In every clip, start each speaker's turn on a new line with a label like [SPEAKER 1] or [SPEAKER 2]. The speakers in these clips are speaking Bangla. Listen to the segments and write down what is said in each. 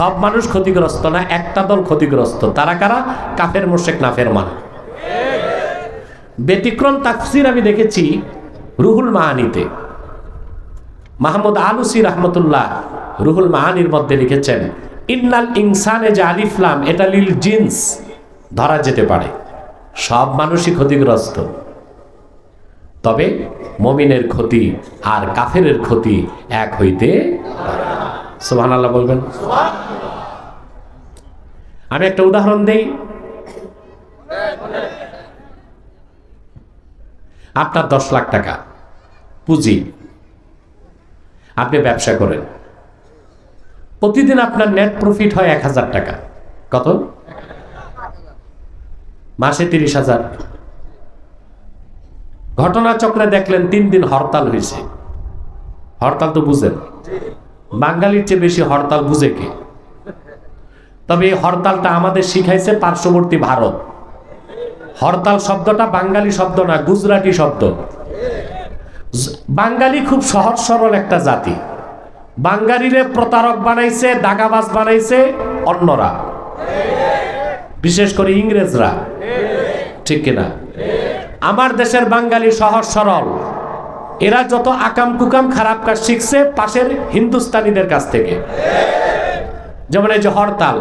[SPEAKER 1] সব মানুষ ক্ষতিগ্রস্ত না, একটা দল ক্ষতিগ্রস্ত। তারা কারা? কাফের মোশেক নাফের মান ব্যতিক্রম তাফসির আমি দেখেছি রুহুল মাহানিতে। মাহমুদ আলুসি রহমতুল্লাহ রুহুল মাহানির মধ্যে লিখেছেন, ইন্নাল ইনসানে যে আলিফলাম এটা লিল জিন্স। ধরা যেতে পারে। সব মানুষই ক্ষতিগ্রস্ত। তবে মমিনের ক্ষতি আর কাফেরের ক্ষতি এক হইতে সোহান আল্লাহ বলবেন? আমি একটা উদাহরণ দেই। আপনার দশ লাখ টাকা, পুঁজি। আপনি ব্যবসা করেন। প্রতিদিন আপনার নেট প্রফিট হয় এক হাজার টাকা। কত? মাসে তিরিশ হাজার। ঘটনাচক্রে দেখলেন তিন দিন হরতাল হয়েছে। হরতাল তো বুঝেন। বাঙালির চেয়ে বেশি হরতাল বুঝে কে? তবে এই হরতালটা আমাদের শিখাইছে পার্শ্ববর্তী ভারত। হরতাল শব্দটা বাঙালি শব্দ না, গুজরাটি শব্দ। বাঙালি খুব সহজ সরল একটা জাতি। বাঙালিরে প্রতারক বানাইছে, দাগাবাজ বানাইছে অন্যরা। বিশেষ করে ইংরেজরা। ঠিক কিনা? আমার দেশের বাঙালি সহজ সরল। এরা যত আকাম কুকাম খারাপ কাজ শিখছে পাশের হিন্দুস্তানিদের কাছ থেকে। যেমন এই যে হরতাল,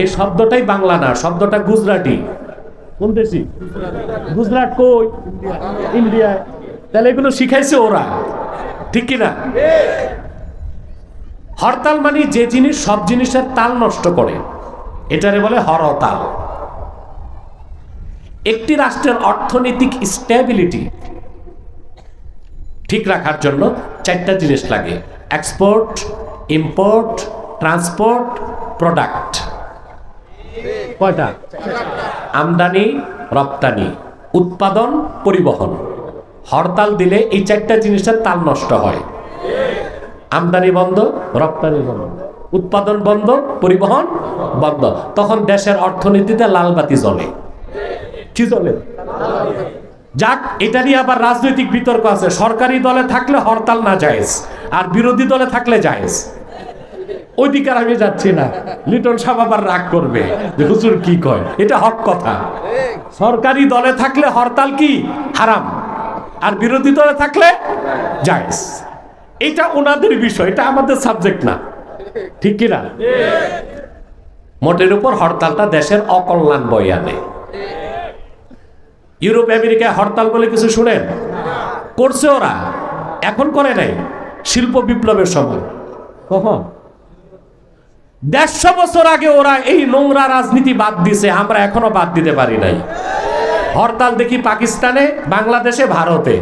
[SPEAKER 1] এই শব্দটাই বাংলা না, শব্দটা গুজরাটি। কোন দেশি? গুজরাট কই? ইন্ডিয়ায়। তাহলে এগুলো শিখাইছে ওরা, ঠিক কিনা? হরতাল মানে যে জিনিস সব জিনিসের তাল নষ্ট করে, এটারে বলে হরতাল। একটি রাষ্ট্রের অর্থনৈতিক স্টেবিলিটি ঠিক রাখার জন্য চারটা জিনিস লাগে এক্সপোর্ট ইম্পোর্ট ট্রান্সপোর্ট প্রোডাক্ট। কয়টা? আমদানি, রপ্তানি, উৎপাদন, পরিবহন। হরতাল দিলে এই চারটা জিনিসের তাল নষ্ট হয়। আমদানি বন্ধ, রপ্তানি বন্ধ। উৎপাদন বন্ধ, পরিবহন বন্ধ। তখন দেশের অর্থনীতিতে লাল বাতি জ্বলে। কি জ্বলে? যাক, এটা নিয়ে আবার রাজনৈতিক বিতর্ক আছে। সরকারি দলে থাকলে হরতাল না জায়েজ, আর বিরোধী দলে থাকলে জায়েজ। ওইদিকে আর আমি যাচ্ছি না। লিটন সাহেব আবার রাগ করবে যে হুজুর কি কয়? এটা হক কথা। সরকারি দলে থাকলে হরতাল কি? হারাম। আর বিরোধী দলে থাকলে জায়েজ। এটা ওনাদের বিষয়, এটা আমাদের সাবজেক্ট না। ঠিক কিনা? মোটের উপর হরতালটা দেশের অকল্যাণ বই আনে। ইউরোপ, আমেরিকায় হরতাল বলে কিছু শুনেন? করছে ওরা। এখন করে নাই। শিল্প বিপ্লবের সময়। কখন দেড়শো বছর আগে ওরা এই নোংরা রাজনীতি বাদ দিছে, আমরা এখনও বাদ দিতে পারি নাই। হরতাল দেখি পাকিস্তানে, বাংলাদেশে, ভারতে।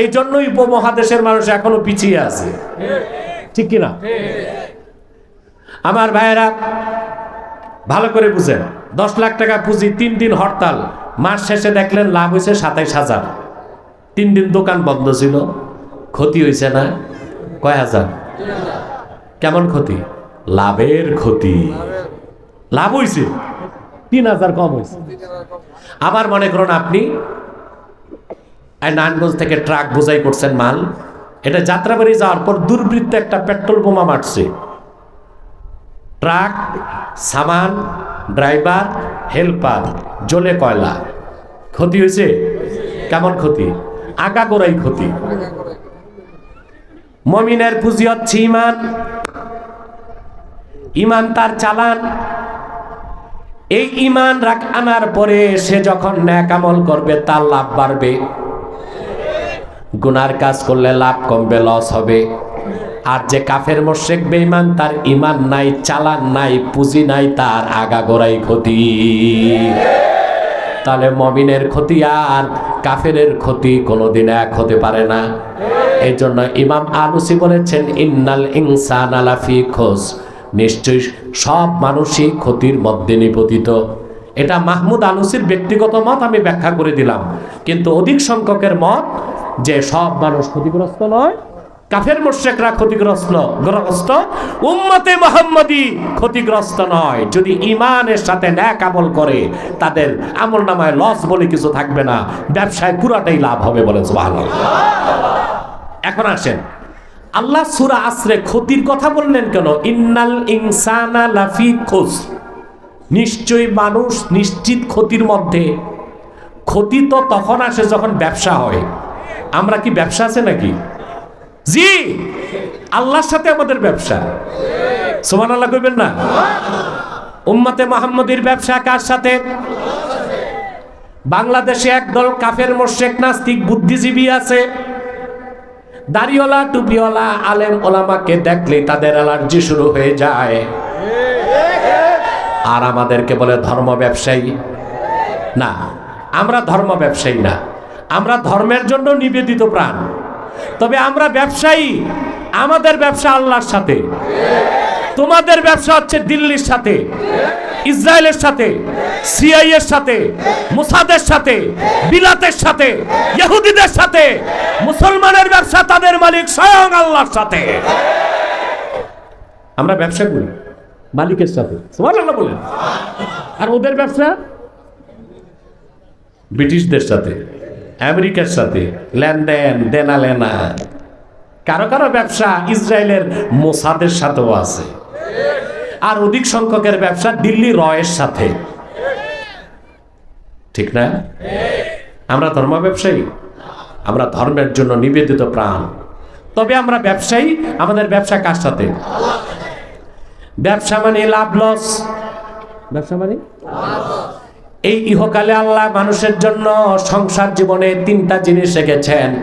[SPEAKER 1] এই জন্যই উপমহাদেশের মানুষ এখনও পিছিয়ে আছে। ঠিক কিনা? আমার ভাইয়েরা, ভালো করে বুঝেন, দশ লাখ টাকা পুঁজি, তিন দিন হরতাল। মাস শেষে দেখলেন লাভ হয়েছে সাতাইশ হাজার। তিন দিন দোকান বন্ধ ছিল, ক্ষতি হয়েছে না? কয় হাজার? কেমন ক্ষতি? লাভের ক্ষতি। লাভ হয়েছে তিন হাজার কম হয়েছে আবার মনে করুন আপনি নারায়ণগঞ্জ থেকে ট্রাক বোঝাই করছেন মাল। এটা যাত্রাবাড়ি যাওয়ার পর দুর্বৃত্ত একটা পেট্রোল বোমা মারছে। ট্রাক, সামান, ড্রাইভার, হেল্পার, জলে কয়লা। ক্ষতি হয়েছে কেমন ক্ষতি? আগা করাই ক্ষতি। মমিনের পুঁজি হচ্ছে ইমান ইমান তার চালান। এই ইমান রাখ আনার পরে সে যখন ন্যাক আমল করবে, তার লাভ বাড়বে। গুনার কাজ করলে লাভ কমবে, লস হবে। আর যে কাফের মোশেক বেঈমান, তার ইমান নাই, চালান নাই, পুঁজি নাই, তার আগা গোড়াই ক্ষতি। তাহলে মমিনের ক্ষতি আর কাফেরের ক্ষতি কোনোদিন এক হতে পারে না। এই জন্য ইমাম আলুসি বলেছেন, ইন্নাল ইনসান আলাফি খোঁজ। নিশ্চয়ই সব মানুষই ক্ষতির মধ্যে নিপতিত। এটা মাহমুদ আলুসির ব্যক্তিগত মত আমি ব্যাখ্যা করে দিলাম। কিন্তু অধিক সংখ্যকের মত যে সব মানুষ ক্ষতিগ্রস্ত নয়, কাফের মোশেকরা ক্ষতিগ্রস্ত, গ্রস্ত, উম্মতে মোহাম্মদী ক্ষতিগ্রস্ত নয়। যদি ইমানের সাথে ন্যাক আমল করে, তাদের আমল নামায় লস বলে কিছু থাকবে না। ব্যবসায় পুরাটাই লাভ হবে বলে সুবহানাল্লাহ। এখন আসেন। আল্লাহ সুরা আসরে ক্ষতির কথা বললেন কেন? ইন্নাল ইনসানা লাফি খোস নিশ্চয়ই মানুষ নিশ্চিত ক্ষতির মধ্যে। ক্ষতি তো তখন আসে যখন ব্যবসা হয়। আমরা কি ব্যবসা আছে নাকি? জি! আল্লাহর সাথে আমাদের ব্যবসা। সোমান আল্লাহ কইবেন না? উম্মতে মোহাম্মদীর ব্যবসা কার সাথে? বাংলাদেশে একদল কাফের মোশেক নাস্তিক বুদ্ধিজীবী আছে। দাড়িওয়ালা টুপিওয়ালা আলেম ওলামাকে দেখলে তাদের অ্যালার্জি শুরু হয়ে যায়। আর আমাদেরকে বলে ধর্ম ব্যবসায়ী। না, আমরা ধর্ম ব্যবসায়ী না। আমরা ধর্মের জন্য নিবেদিত প্রাণ। তবে আমরা ব্যবসায়ী। আমাদের ব্যবসা আল্লাহর সাথে। তোমাদের ব্যবসা হচ্ছে দিল্লির সাথে, ইসরায়েলের সাথে সিআই এর সাথে, মুসাদের সাথে, বিলাতের সাথে, ইহুদিদের সাথে। মুসলমানের ব্যবসা তাদের মালিক স্বয়ং আল্লাহর সাথে। আমরা ব্যবসা করি, মালিকের সাথে। সুবহানাল্লাহ বলেন। আর ওদের ব্যবসা? ব্রিটিশদের সাথে, আমেরিকার সাথে লেনদেন দেনা লেনা। কারও কারও ব্যবসা ইসরায়েলের মোসাদের সাথেও আছে। আর অধিক সংখ্যকের ব্যবসা দিল্লি রয়ের সাথে। ঠিক না? আমরা ধর্ম ব্যবসায়ী, আমরা ধর্মের জন্য নিবেদিত প্রাণ। তবে আমরা ব্যবসায়ী, আমাদের ব্যবসা কার সাথে? ব্যবসা মানে লাভ লস। ব্যবসা মানে? এই ইহকালে আল্লাহ মানুষের জন্য সংসার জীবনে তিনটা জিনিস রেখেছেন।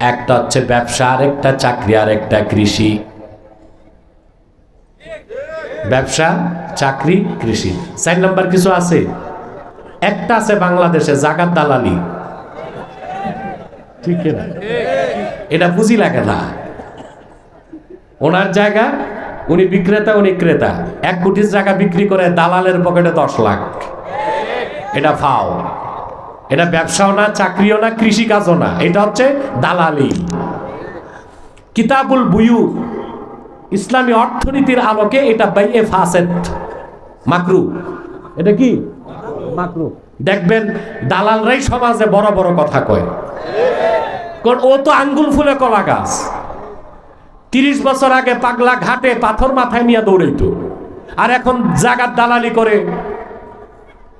[SPEAKER 1] একটা হচ্ছে ব্যবসা আর একটা চাকরি আর একটা কৃষি। ব্যবসা, চাকরি, কৃষি। চার নাম্বার কিছু আছে? একটা আছে বাংলাদেশে জাগাত দালালি। ঠিক এটা বুঝি লাগে না। ওনার জায়গা, উনি বিক্রেতা, উনি ক্রেতা। এক কোটির জায়গা বিক্রি করে দালালের পকেটে দশ লাখ। এটা ফাও। এটা ব্যবসাও না, চাকরিও না, কৃষিকাজও না। এটা হচ্ছে দালালি। কিতাবুল বুয়ু ইসলামী অর্থনীতির আলোকে এটা বাইয়ে ফাসেদ। মাকরু। এটা কি? মাকরু। দেখবেন, দালালরাই সমাজে বড় বড় কথা কয়। কারণ ও তো আঙ্গুল ফুলে কলা গাছ। তিরিশ বছর আগে পাগলা ঘাটে পাথর মাথায় নিয়ে দৌড়াইতো। আর এখন জাগাত দালালি করে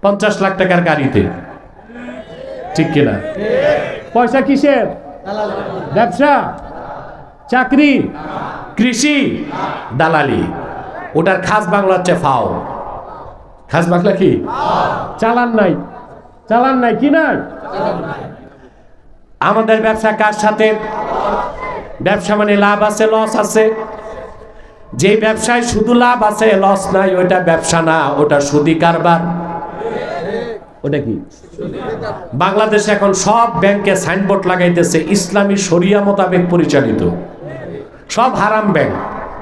[SPEAKER 1] পঞ্চাশ লাখ টাকার গাড়িতে। ঠিক কিনা? পয়সা কিসের? ব্যবসা? চাকরি? কৃষি দালালি। ওটার খাস বাংলা হচ্ছে ফাও। খাস বাংলা কি? চালান নাই। চালান নাই, কি নাই? আমাদের ব্যবসা কার সাথে? ব্যবসা মানে লাভ আছে, লস আছে। যে ব্যবসায় শুধু লাভ আছে, লস নাই ওটা ব্যবসা না, ওটা সুদি কারবার। ওটা কি? বাংলাদেশে এখন সব ব্যাংকে সাইনবোর্ড লাগাইতেছে, ইসলামী শরিয়া মোতাবেক পরিচালিত। সব হারাম ব্যাংক।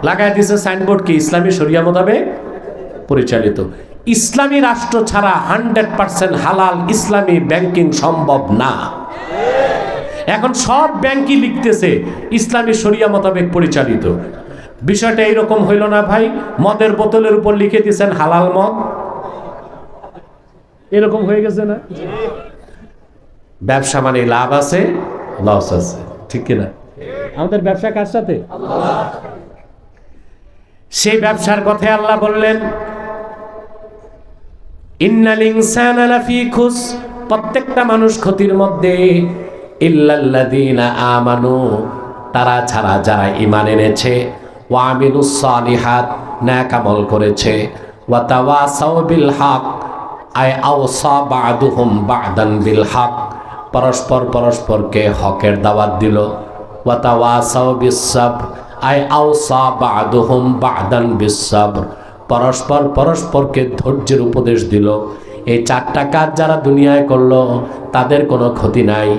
[SPEAKER 1] লাগাই দিয়েছে সাইনবোর্ড কি? ইসলামী শরিয়া মোতাবেক পরিচালিত। ইসলামী রাষ্ট্র ছাড়া হান্ড্রেড পার্সেন্ট হালাল ইসলামী ব্যাংকিং সম্ভব না। এখন সব ব্যাংকই লিখতেছে ইসলামী শরিয়া মোতাবেক পরিচালিত। বিষয়টা এইরকম হইল না ভাই। মদের বোতলের উপর লিখে দিয়েছেন হালাল মদ। এরকম হয়ে গেছে না? ব্যবসা মানে লাভ আছে, লস আছে। ঠিক কিনা? আমাদের ব্যবসা কার সাথে? সেই ব্যবসার কথা আল্লাহ বললেন, ইন্নাল ইনসানা লাফি খুস প্রত্যেকটা মানুষ ক্ষতির মধ্যে, ইল্লাল্লাযীনা আমানু তারা ছাড়া যারা ঈমান এনেছে, ওয়া আমিলুস সালিহাত নেক আমল করেছে, ওয়া তাওয়াসাউ বিল হক আই আওসা বাদুহুম বাদান বিল হক পরস্পর পরস্পরকে হকের দাওয়াত দিল। পরস্পর পরস্পরকে ধৈর্যের উপদেশ দিল। এই চারটা কাজ যারা দুনিয়ায় করল, তাদের কোনো ক্ষতি নাই।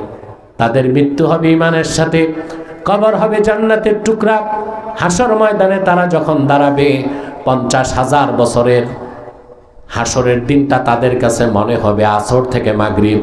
[SPEAKER 1] তাদের মৃত্যু হবে ইমানের সাথে, কবর হবে জান্নাতের টুকরা। হাসর ময়দানে তারা যখন দাঁড়াবে, পঞ্চাশ হাজার বছরের হাসরের দিনটা তাদের কাছে মনে হবে আসর থেকে মাগরিব।